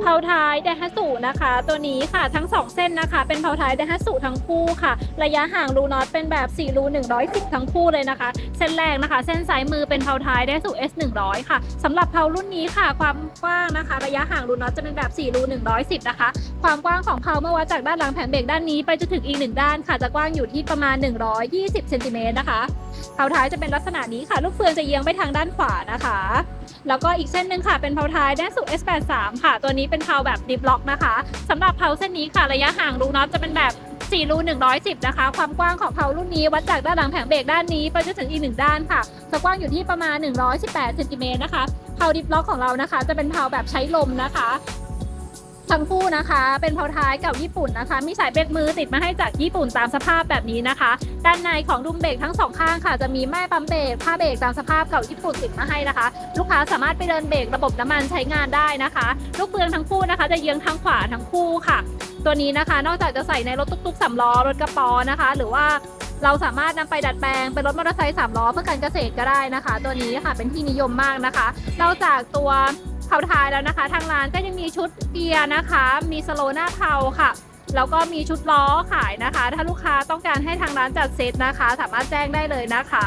เพาท้ายไดฮัตสุนะคะ ตัวนี้ค่ะทั้ง 2 เส้นนะคะ เป็นเพาท้ายไดฮัตสุทั้งคู่ค่ะ ระยะห่างรูน็อตเป็นแบบ4รู110 ทั้งคู่เลยนะคะ เส้นแรกนะคะ เส้นซ้ายมือเป็นเพาท้ายไดฮัตสุ S 100ค่ะสำหรับเพารุ่นนี้ค่ะ ความกว้างนะคะ ระยะห่างรูน็อตจะเป็นแบบ4รู110 นะคะ ความกว้างของเพาเมื่อวัดจากด้านหลังแผงเบรกด้านนี้ไปจนถึงอีกหนึ่งด้านค่ะจะกว้างอยู่ที่ประมาณ 120เซนติเมตรนะคะเพาท้ายจะเป็นลักษณะนี้ค่ะ ลูกเฟืองจะเอียงไปทางด้านขวานะคะ แล้วก็อีกเส้นหนึ่งค่ะเป็นเพาท้ายด้านสู่ S83 ค่ะ ตัวนี้เป็นเพาแบบดิฟล็อกนะคะสำหรับเพาเส้นนี้ค่ะระยะห่างรูน็อตจะเป็นแบบ4รู110 นะคะ ความกว้างของเพารุ่นนี้วัดจากด้านหลังแผงเบรกด้านนี้ไปจนถึงอีกหนึ่งด้านค่ะจะกว้างอยู่ที่ประมาณ 118เซนติเมตรนะคะเพาดิฟล็อกของเรานะคะ จะเป็นเพาแบบใช้ลมนะคะ ทั้งคู่นะคะ เป็นเพาท้ายกับญี่ปุ่นนะคะ มีสายเบรกมือติดมาให้จากญี่ปุ่นตามสภาพแบบนี้นะคะ ด้านในของดุมเบรกทั้งสองข้างค่ะ จะมีแม่ปั๊มเบรกผ้าเบรกตามสภาพเก่าญี่ปุ่นติดมาให้นะคะ ลูกค้าสามารถไปเดินเบรกระบบน้ำมันใช้งานได้นะคะ ลูกเฟืองทั้งคู่นะคะ จะเยื้องทั้งขวาทั้งคู่ค่ะ ตัวนี้นะคะ นอกจากจะใส่ในรถตุ๊กๆสำล้อรถกระป๋อนะคะ หรือว่าเราสามารถนำไปดัดแปลงเป็นรถมอเตอร์ไซค์สามล้อเพื่อการเกษตรก็ได้นะคะ ตัวนี้ค่ะเป็นที่นิยมมากนะคะนอกจากตัว เผาท้ายแล้วนะคะ ทางร้านก็ยังมีชุดเกียร์นะคะ มีสโลหน้าเผาค่ะแล้วก็มีชุดล้อขายนะคะ ถ้าลูกค้าต้องการให้ทางร้านจัดเซตนะคะ สามารถแจ้งได้เลยนะคะ